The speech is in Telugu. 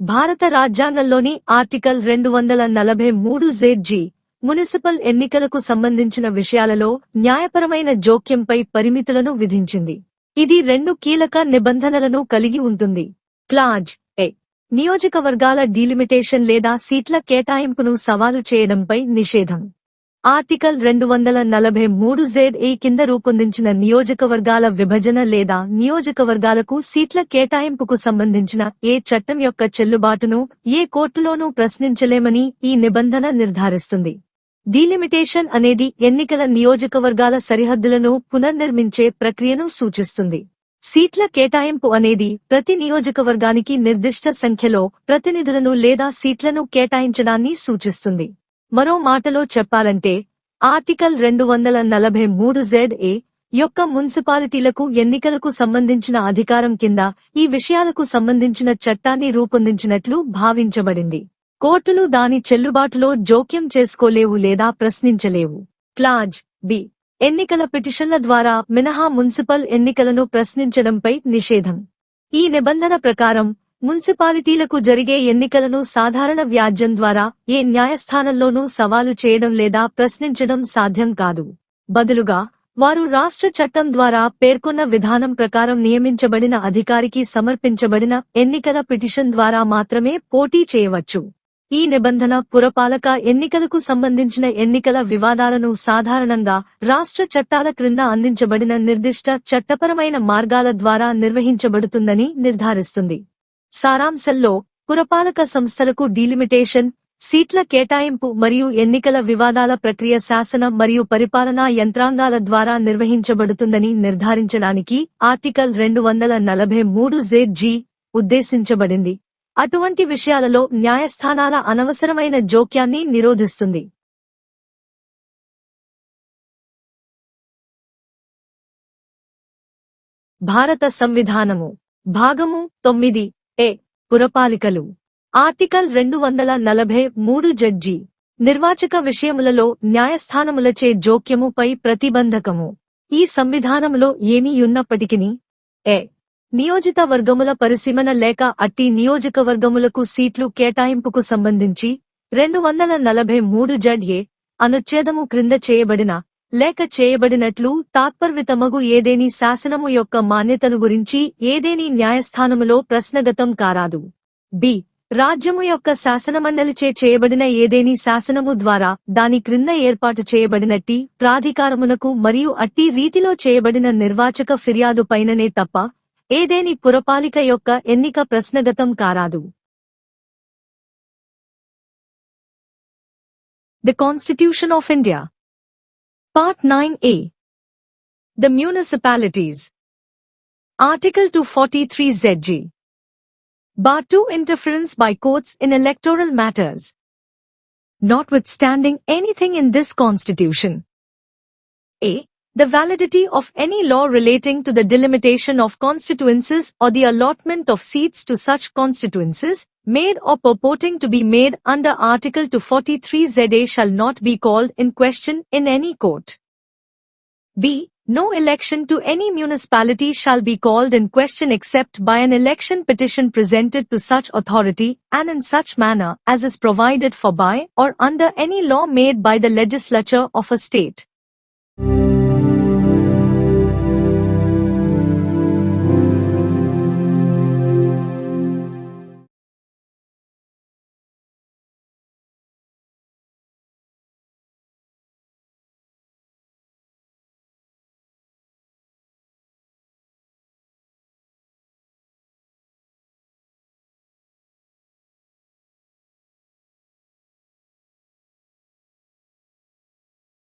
భారత రాజ్యాంగంలోని ఆర్టికల్ రెండు వందల నలభై మూడు జేడ్జీ మునిసిపల్ ఎన్నికలకు సంబంధించిన విషయాలలో న్యాయపరమైన జోక్యంపై పరిమితులను విధించింది. ఇది రెండు కీలక నిబంధనలను కలిగి ఉంటుంది. క్లాజ్ ఏ నియోజకవర్గాల డీలిమిటేషన్ లేదా సీట్ల కేటాయింపును సవాలు చేయడంపై నిషేధం. ఆర్టికల్ రెండు వందల నలభై మూడు జెడ్ ఏ కింద రూపొందించిన నియోజకవర్గాల విభజన లేదా నియోజకవర్గాలకు సీట్ల కేటాయింపుకు సంబంధించిన ఏ చట్టం యొక్క చెల్లుబాటును ఏ కోర్టులోనూ ప్రశ్నించలేమని ఈ నిబంధన నిర్ధారిస్తుంది. డీలిమిటేషన్ అనేది ఎన్నికల నియోజకవర్గాల సరిహద్దులను పునర్నిర్మించే ప్రక్రియను సూచిస్తుంది. సీట్ల కేటాయింపు అనేది ప్రతి నియోజకవర్గానికి నిర్దిష్ట సంఖ్యలో ప్రతినిధులను లేదా సీట్లను కేటాయించడాన్ని సూచిస్తుంది. మరో మాటలో చెప్పాలంటే ఆర్టికల్ రెండు వందల నలభై మూడు జెడ్ ఏ యొక్క మున్సిపాలిటీలకు ఎన్నికలకు సంబంధించిన అధికారం కింద ఈ విషయాలకు సంబంధించిన చట్టాన్ని రూపొందించినట్లు భావించబడింది. కోర్టులు దాని చెల్లుబాటులో జోక్యం చేసుకోలేవు లేదా ప్రశ్నించలేవు. Clause B. ఎన్నికల పిటిషన్ల ద్వారా మినహా మున్సిపల్ ఎన్నికలను ప్రశ్నించడంపై నిషేధం. ఈ నిబంధన ప్రకారం మున్సిపాలిటీలకు జరిగే ఎన్నికలను సాధారణ వ్యాజ్యం ద్వారా ఏ న్యాయస్థానంలోనూ సవాలు చేయడం లేదా ప్రశ్నించడం సాధ్యం కాదు. బదులుగా వారు రాష్ట్ర చట్టం ద్వారా పేర్కొన్న విధానం ప్రకారం నియమించబడిన అధికారికి సమర్పించబడిన ఎన్నికల పిటిషన్ ద్వారా మాత్రమే పోటీ చేయవచ్చు. ఈ నిబంధన పురపాలక ఎన్నికలకు సంబంధించిన ఎన్నికల వివాదాలను సాధారణంగా రాష్ట్ర చట్టాల క్రింద అందించబడిన నిర్దిష్ట చట్టపరమైన మార్గాల ద్వారా నిర్వహించబడుతుందని నిర్ధారిస్తుంది. సారాంశంలో పురపాలక సంస్థలకు డీలిమిటేషన్ సీట్ల కేటాయింపు మరియు ఎన్నికల వివాదాల ప్రక్రియ శాసన మరియు పరిపాలనా యంత్రాంగాల ద్వారా నిర్వహించబడుతుందని నిర్ధారించడానికి ఆర్టికల్ రెండు వందల నలభై మూడు జీ ఉద్దేశించబడింది. అటువంటి విషయాలలో న్యాయస్థానాల అనవసరమైన జోక్యాన్ని నిరోధిస్తుంది. భారత సంవిధానము. భాగము తొమ్మిది. పురపాలికలు. ఆర్టికల్ రెండు వందల నలభై మూడు జడ్జి. నిర్వాచక విషయములలో న్యాయస్థానములచే జోక్యముపై ప్రతిబంధకము. ఈ సంవిధానములో ఏమీ ఉన్నప్పటికిని ఏ నియోజిత వర్గముల పరిశీమన లేక అట్టి నియోజకవర్గములకు సీట్లు కేటాయింపుకు సంబంధించి రెండు వందల నలభై మూడు జడ్ అనుచ్ఛేదము క్రింద చేయబడిన లేక చేయబడినట్లు తాత్పర్వితమగు ఏదేని శాసనము యొక్క మాన్యతను గురించి ఏదేని న్యాయస్థానములో ప్రశ్నగతం కారాదు. బి. రాజ్యము యొక్క శాసనమండలిచే చేయబడిన ఏదేని శాసనము ద్వారా దాని క్రింద ఏర్పాటు చేయబడినట్టి ప్రాధికారమునకు మరియు అట్టి రీతిలో చేయబడిన నిర్వాచక ఫిర్యాదు పైననే తప్ప ఏదేని పురపాలిక యొక్క ఎన్నిక ప్రశ్నగతం కారాదు. The constitution of India Part 9a The Municipalities. Article 243 ZG Bar 2 Interference by Courts in Electoral Matters. Notwithstanding anything in this Constitution. A. The validity of any law relating to the delimitation of constituencies or the allotment of seats to such constituencies, made or purporting to be made under Article 243 ZA shall not be called in question in any court. B. No election to any municipality shall be called in question except by an election petition presented to such authority and in such manner as is provided for by or under any law made by the legislature of a state.